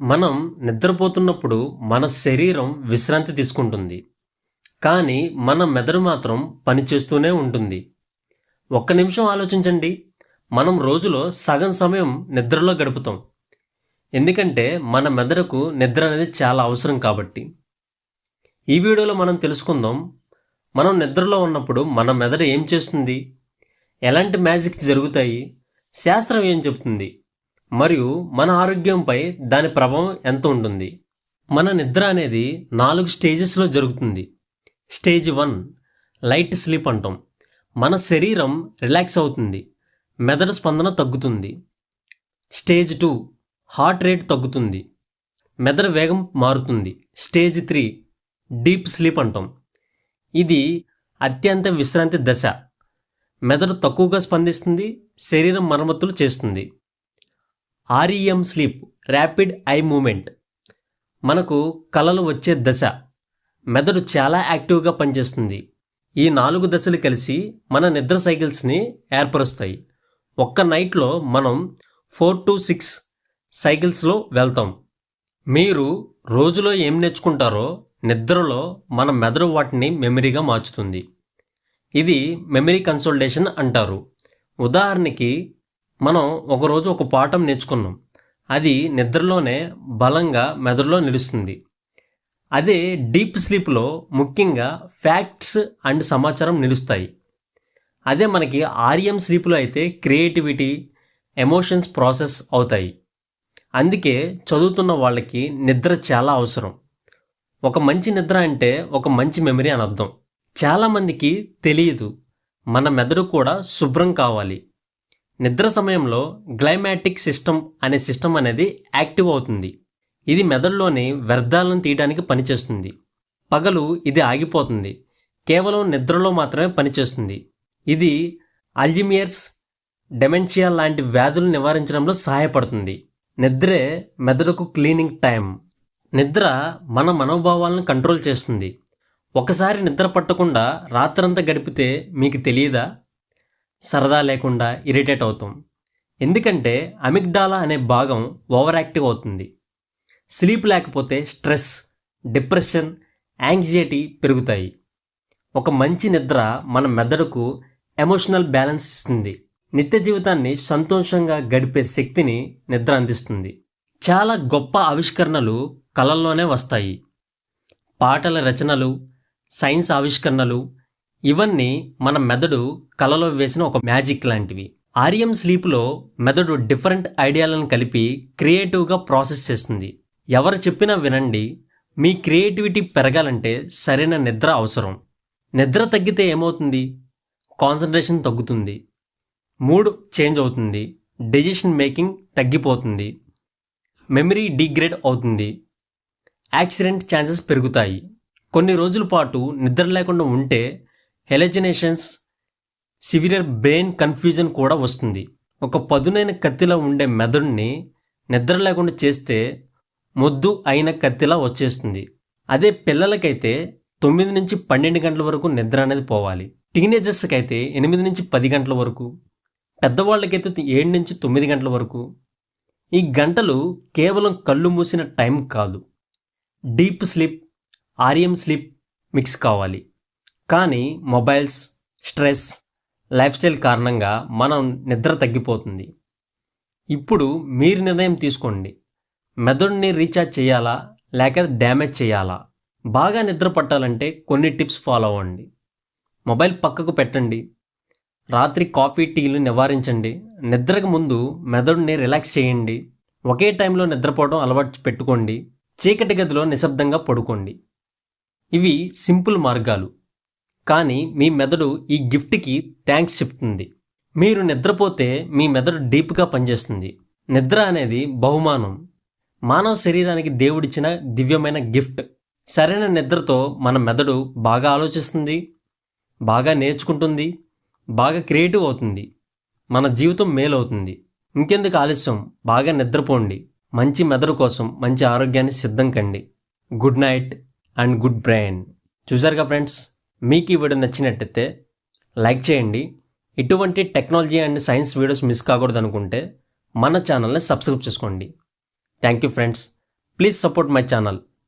మనం నిద్రపోతున్నప్పుడు మన శరీరం విశ్రాంతి తీసుకుంటుంది. కానీ మన మెదడు మాత్రం పనిచేస్తూనే ఉంటుంది. ఒక్క నిమిషం ఆలోచించండి. మనం రోజులో సగం సమయం నిద్రలో గడుపుతాం. ఎందుకంటే మన మెదడుకు నిద్ర అనేది చాలా అవసరం కాబట్టి. ఈ వీడియోలో మనం తెలుసుకుందాం. మనం నిద్రలో ఉన్నప్పుడు మన మెదడు ఏం చేస్తుంది? ఎలాంటి మ్యాజిక్స్ జరుగుతాయి? శాస్త్రం ఏం చెప్తుంది? మరియు మన ఆరోగ్యంపై దాని ప్రభావం ఎంత ఉంటుంది? మన నిద్ర అనేది నాలుగు స్టేజెస్లో జరుగుతుంది. స్టేజ్ వన్ లైట్ స్లీప్ అంటాం. మన శరీరం రిలాక్స్ అవుతుంది. మెదడు స్పందన తగ్గుతుంది. స్టేజ్ టూ హార్ట్ రేట్ తగ్గుతుంది. మెదడు వేగం మారుతుంది. స్టేజ్ త్రీ డీప్ స్లీప్ అంటాం. ఇది అత్యంత విశ్రాంతి దశ. మెదడు తక్కువగా స్పందిస్తుంది. శరీరం మరమ్మతులు చేస్తుంది. REM sleep rapid eye movement. మనకు కలలు వచ్చే దశ. మెదడు చాలా యాక్టివ్గా పనిచేస్తుంది. ఈ నాలుగు దశలు కలిసి మన నిద్ర సైకిల్స్ని ఏర్పరుస్తాయి. ఒక్క నైట్లో మనం ఫోర్ టు సిక్స్ సైకిల్స్లో వెళ్తాం. మీరు రోజులో ఏం నేర్చుకుంటారో నిద్రలో మన మెదడు వాటిని మెమరీగా మార్చుతుంది. ఇది మెమరీ కన్సల్టేషన్ అంటారు. ఉదాహరణకి మనం ఒకరోజు ఒక పాఠం నేర్చుకున్నాం. అది నిద్రలోనే బలంగా మెదడులో నిలుస్తుంది. అదే డీప్ స్లీప్లో ముఖ్యంగా ఫ్యాక్ట్స్ అండ్ సమాచారం నిలుస్తాయి. అదే మనకి ఆర్యం స్లీప్లో అయితే క్రియేటివిటీ ఎమోషన్స్ ప్రాసెస్ అవుతాయి. అందుకే చదువుతున్న వాళ్ళకి నిద్ర చాలా అవసరం. ఒక మంచి నిద్ర అంటే ఒక మంచి మెమరీ అని అర్థం. చాలామందికి తెలియదు. మన మెదడు కూడా శుభ్రం కావాలి. నిద్ర సమయంలో గ్లైమాటిక్ సిస్టమ్ అనే సిస్టమ్ అనేది యాక్టివ్ అవుతుంది. ఇది మెదడులోని వ్యర్థాలను తీయడానికి పనిచేస్తుంది. పగలు ఇది ఆగిపోతుంది. కేవలం నిద్రలో మాత్రమే పనిచేస్తుంది. ఇది అల్జిమియర్స్ డెమెన్షియా లాంటి వ్యాధులు నివారించడంలో సహాయపడుతుంది. నిద్రే మెదడుకు క్లీనింగ్ టైం నిద్ర మన మనోభావాలను కంట్రోల్ చేస్తుంది. ఒకసారి నిద్ర పట్టకుండా రాత్రంతా గడిపితే మీకు తెలియదా? సరదా లేకుండా ఇరిటేట్ అవుతాం. ఎందుకంటే అమిగ్డాలా అనే భాగం ఓవర్ యాక్టివ్ అవుతుంది. స్లీప్ లేకపోతే స్ట్రెస్ డిప్రెషన్ యాంగ్జైటీ పెరుగుతాయి. ఒక మంచి నిద్ర మన మెదడుకు ఎమోషనల్ బ్యాలెన్స్ ఇస్తుంది. నిత్య జీవితాన్ని సంతోషంగా గడిపే శక్తిని నిద్ర అందిస్తుంది. చాలా గొప్ప ఆవిష్కరణలు కళల్లోనే వస్తాయి. పాటల రచనలు సైన్స్ ఆవిష్కరణలు ఇవన్నీ మన మెదడు కలలో వేసిన ఒక మ్యాజిక్ లాంటివి. ఆర్యం స్లీప్లో మెదడు డిఫరెంట్ ఐడియాలను కలిపి క్రియేటివ్గా ప్రాసెస్ చేస్తుంది. ఎవరు చెప్పినా వినండి మీ క్రియేటివిటీ పెరగాలంటే సరైన నిద్ర అవసరం. నిద్ర తగ్గితే ఏమవుతుంది? కాన్సన్ట్రేషన్ తగ్గుతుంది. మూడ్ చేంజ్ అవుతుంది. డెసిషన్ మేకింగ్ తగ్గిపోతుంది. మెమరీ డిగ్రేడ్ అవుతుంది. యాక్సిడెంట్ ఛాన్సెస్ పెరుగుతాయి. కొన్ని రోజుల పాటు నిద్ర లేకుండా ఉంటే హెలజినేషన్స్ సివియర్ బ్రెయిన్ కన్ఫ్యూజన్ కూడా వస్తుంది. ఒక పదునైన కత్తిలా ఉండే మెదడుని నిద్ర లేకుండా చేస్తే మొద్దు అయిన కత్తిలా వచ్చేస్తుంది. అదే పిల్లలకైతే తొమ్మిది నుంచి పన్నెండు గంటల వరకు నిద్ర అనేది పోవాలి. టీనేజర్స్కి అయితే ఎనిమిది నుంచి పది గంటల వరకు పెద్దవాళ్ళకైతే ఏడు నుంచి తొమ్మిది గంటల వరకు. ఈ గంటలు కేవలం కళ్ళు మూసిన టైం కాదు. Deep sleep REM sleep mix కావాలి. కానీ మొబైల్స్ స్ట్రెస్ లైఫ్ స్టైల్ కారణంగా మనం నిద్ర తగ్గిపోతుంది. ఇప్పుడు మీరు నిర్ణయం తీసుకోండి. మెదడుని రీఛార్జ్ చేయాలా? లేక డ్యామేజ్ చేయాలా? బాగా నిద్ర పట్టాలంటే కొన్ని టిప్స్ ఫాలో అవ్వండి. మొబైల్ పక్కకు పెట్టండి. రాత్రి కాఫీ టీలు నివారించండి. నిద్రకు ముందు మెదడుని రిలాక్స్ చేయండి. ఒకే టైంలో నిద్రపోవడం అలవాటు పెట్టుకోండి. చీకటి గదిలో నిశ్శబ్దంగా పడుకోండి. ఇవి సింపుల్ మార్గాలు. కానీ మీ మెదడు ఈ గిఫ్ట్కి థ్యాంక్స్ చెప్తుంది. మీరు నిద్రపోతే మీ మెదడు డీప్గా పనిచేస్తుంది. నిద్ర అనేది బహుమానం. మానవ శరీరానికి దేవుడిచ్చిన దివ్యమైన గిఫ్ట్. సరైన నిద్రతో మన మెదడు బాగా ఆలోచిస్తుంది బాగా నేర్చుకుంటుంది బాగా క్రియేటివ్ అవుతుంది. మన జీవితం మేలవుతుంది. ఇంకెందుకు ఆలస్యం? బాగా నిద్రపోండి. మంచి మెదడు కోసం మంచి ఆరోగ్యాన్ని సిద్ధం కండి. Good night and good brain. చూసారుగా ఫ్రెండ్స్? మీకు ఈ వీడియో నచ్చినట్టయితే లైక్ చేయండి. ఇటువంటి technology and science videos miss కాకూడదు అనుకుంటే మన ఛానల్ని సబ్స్క్రైబ్ చేసుకోండి. Thank you friends. Please support my channel.